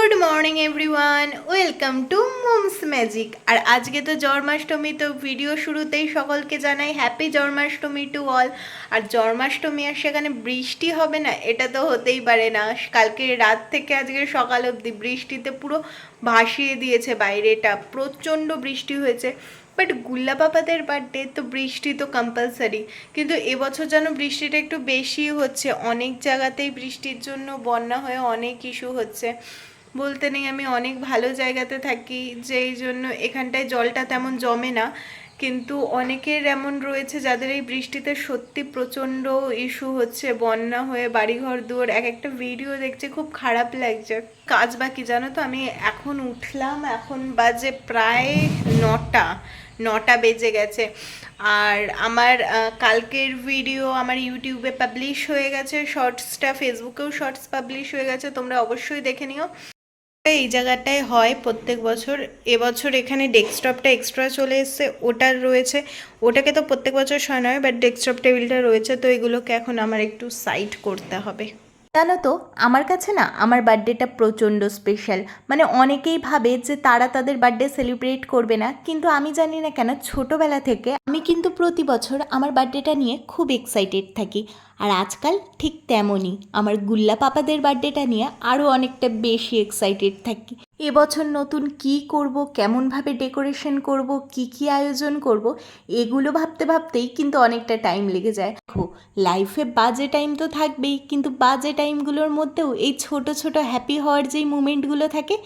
Good morning everyone welcome to mom's magic আর আজকে তো জন্মাষ্টমী, তো ভিডিও শুরুতেই সকলকে জানাই হ্যাপি জন্মাষ্টমী টু অল আর জন্মাষ্টমী আর সেখানে বৃষ্টি হবে না, এটা তো হতেই পারে না। কালকে রাত থেকে আজকে সকাল অবধি বৃষ্টিতে পুরো ভাসিয়ে দিয়েছে বাইরেটা। প্রচণ্ড বৃষ্টি হয়েছে। বাট গুল্লা পাপাদের বার্থডে তো বৃষ্টি তো কম্পালসারি কিন্তু এবছর যেন বৃষ্টিটা একটু বেশি হচ্ছে। অনেক জায়গাতেই বৃষ্টির জন্য বন্যা হয়ে অনেক ইস্যু হচ্ছে। বলতে নেই আমি অনেক ভালো জায়গাতে থাকি, যেই জন্য এখানটায় জলটা তেমন জমে না। কিন্তু অনেকের এমন রয়েছে যাদের এই বৃষ্টিতে সত্যি প্রচণ্ড ইস্যু হচ্ছে, বন্যা হয়ে বাড়িঘর দুয়ার, এক একটা ভিডিও দেখছে, খুব খারাপ লাগছে। কাজ বাকি, জানো তো, আমি এখন উঠলাম, এখন বাজে প্রায় নটা নটা বেজে গেছে। আর আমার কালকের ভিডিও আমার ইউটিউবে পাবলিশ হয়ে গেছে শর্টসটা ফেসবুকেও শর্টস পাবলিশ হয়ে গেছে, তোমরা অবশ্যই দেখে নিও। এই জায়গাটায় হয় প্রত্যেক বছর। এবছর এখানে ডেস্কটপটা এক্সট্রা চলে এসছে ওটার রয়েছে। ওটাকে তো প্রত্যেক বছর হয় নয় বাট ডেস্কটপ টেবিলটা রয়েছে, তো এগুলোকে এখন আমার একটু সাইড করতে হবে। জানো তো, আমার কাছে না আমার বার্থডেটা প্রচণ্ড স্পেশাল মানে অনেকেই ভাবে যে তারা তাদের বার্থডে সেলিব্রেট করবে না, কিন্তু আমি জানি না কেন ছোটোবেলা থেকে আমি কিন্তু প্রতি বছর আমার বার্থডেটা নিয়ে খুব এক্সাইটেড থাকি। আর আজকাল ঠিক তেমনই, আমার গুল্লা পাপাদের বার্থডেটা নিয়ে আরও অনেকটা বেশি এক্সাইটেড থাকি। এবছর নতুন কি করব, কেমনভাবে ডেকোরেশন করব, কি কি আয়োজন করব, এগুলো ভাবতে ভাবতেই কিন্তু অনেকটা টাইম লেগে যায়। দেখো, লাইফে বাজে টাইম তো থাকবেই, কিন্তু বাজে টাইমগুলোর মধ্যেও এই ছোট ছোট হ্যাপি হওয়ার যেই মুমেন্টগুলো থাকে,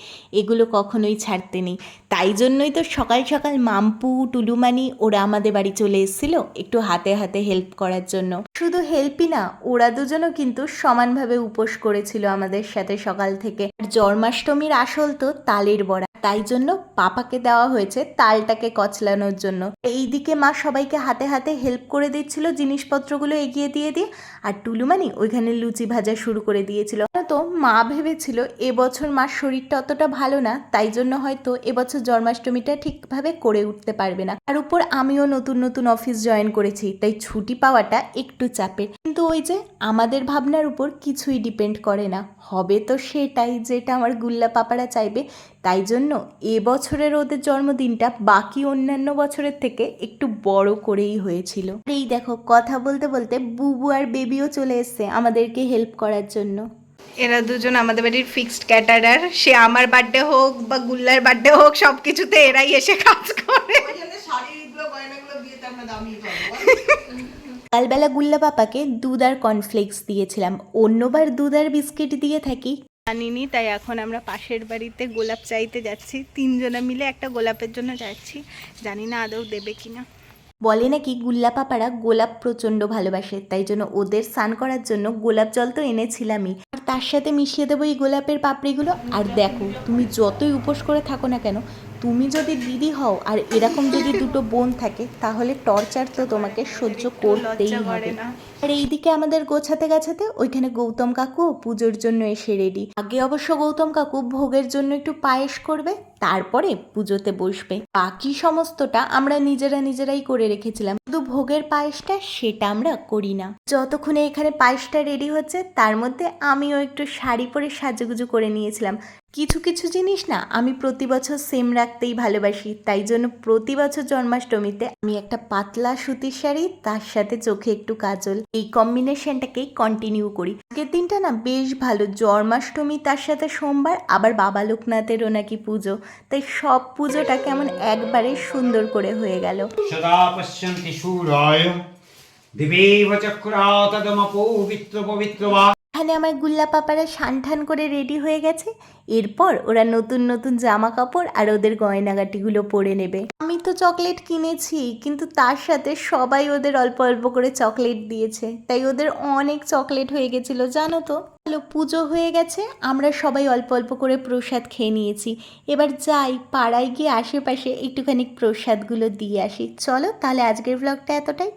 এগুলো কখনোই ছাড়তে নেই। তাই জন্যই তো সকাল সকাল মাম্পু, টুলুমানি, ওরা আমাদের বাড়ি চলে এসেছিল একটু হাতে হাতে হেল্প করার জন্য। শুধু হেল্পই না, ওরা দুজনও কিন্তু সমানভাবে উপোস করেছিল আমাদের সাথে সকাল থেকে। আর জন্মাষ্টমীর আসল তালের বড়া। তাই জন্য পাপাকে দেওয়া হয়েছে তালটাকে কচলানোর জন্য। এইদিকে মা সবাইকে হাতে হাতে হেল্প করে দিচ্ছিল, জিনিসপত্রগুলো এগিয়ে দিয়ে দিয়ে, আর টুলুমানি ওইখানে লুচি ভাজা শুরু করে দিয়েছিল। তো মা ভেবেছিল, এবছর মার শরীরটা অতটা ভালো না, তাই জন্য হয়তো এবছর জন্মাষ্টমীটা ঠিকভাবে করে উঠতে পারবে না। আর উপর আমিও নতুন নতুন অফিস জয়েন করেছি, তাই ছুটি পাওয়াটা একটু চাপের। কিন্তু ওই যে আমাদের ভাবনার উপর কিছুই ডিপেন্ড করে না। হবে তো সেটাই যেটা আমার গুল্লা পাপারা চাইবে তাই জন্য এবছরের ওদের জন্মদিনটা বাকি অন্যান্য বছরের থেকে একটু বড় করেই হয়েছিল। এই দেখো কথা বলতে বলতে বুবু আর বেবিও চলে এসছে আমাদেরকে হেল্প করার জন্য। এরা দুজন আমাদের বাড়ির ফিক্সড ক্যাটারার সে আমার বার্থডে হোক বা গুল্লার বার্থডে হোক সব কিছুতে এরাই এসে কাজ করে। কালবেলা গুল্লা পাপাকে দুধ আর কর্নফ্লেক্স দিয়েছিলাম। অন্যবার দুধ আর বিস্কিট দিয়ে থাকি। জানিনি, তাই এখন আমরা পাশের বাড়িতে গোলাপ চাইতে যাচ্ছি। তিনজনে মিলে একটা গোলাপের জন্য যাচ্ছি। জানি না আদৌ দেবে কিনা। বলে নাকি গুল্লা পাপারা গোলাপ প্রচণ্ড ভালোবাসে, তাই জন্য ওদের স্নান করার জন্য গোলাপ জল তো এনেছিলামই। আর তার সাথে মিশিয়ে দেবো এই গোলাপের পাপড়িগুলো। আর দেখো, তুমি যতই উপোস করে থাকো না কেন তুমি যদি দিদি হও আর এরকম যদি দুটো বোন থাকে তাহলে টর্চার তো তোমাকে সহ্য করতেই হবে। আর এইদিকে আমাদের গোছাতে গাছাতে ওইখানে গৌতম কাকু পুজোর জন্য এসে রেডি আগে অবশ্য গৌতম কাকু ভোগের জন্য একটু পায়েস করবে তারপরে পুজোতে বসবে। বাকি সমস্তটা আমরা নিজেরা নিজেরাই করে রেখেছিলাম। শুধু ভোগের পায়েসটা সেটা আমরা করি না। যতক্ষণে এখানে পায়েসটা রেডি হচ্ছে তার মধ্যে আমিও একটু শাড়ি পরে সাজুগুজু করে নিয়েছিলাম। কিছু কিছু জিনিস না আমি প্রতি বছর সেম রাখতেই ভালোবাসি। তাই জন্য প্রতি বছর জন্মাষ্টমীতে আমি একটা পাতলা সুতির শাড়ি, তার সাথে চোখে একটু কাজল। এই কম্বিনেশনটাকেই কন্টিনিউ করি। আজকের দিনটা না বেশ ভালো। জন্মাষ্টমী, তার সাথে সোমবার, আবার বাবা লোকনাথেরও নাকি পুজো। তাই সব পুজোটা কেমন একবারে সুন্দর করে হয়ে গেল। সদা পবিত্র এখানে আমার গুল্লা পাপারা সান ঠান করে রেডি হয়ে গেছে। এরপর ওরা নতুন নতুন জামা কাপড় আর ওদের গয়নাগাটিগুলো পরে নেবে। আমি তো চকলেট কিনেছি, কিন্তু তার সাথে সবাই ওদের অল্প অল্প করে চকলেট দিয়েছে। তাই ওদের অনেক চকলেট হয়ে গেছিল, জানো তো? হলো পুজো হয়ে গেছে, আমরা সবাই অল্প অল্প করে প্রসাদ খেয়ে নিয়েছি। এবার যাই, পাড়ায় গিয়ে আশেপাশে একটুখানি প্রসাদগুলো দিয়ে আসি। চলো তাহলে আজকের ব্লগটা এতটাই।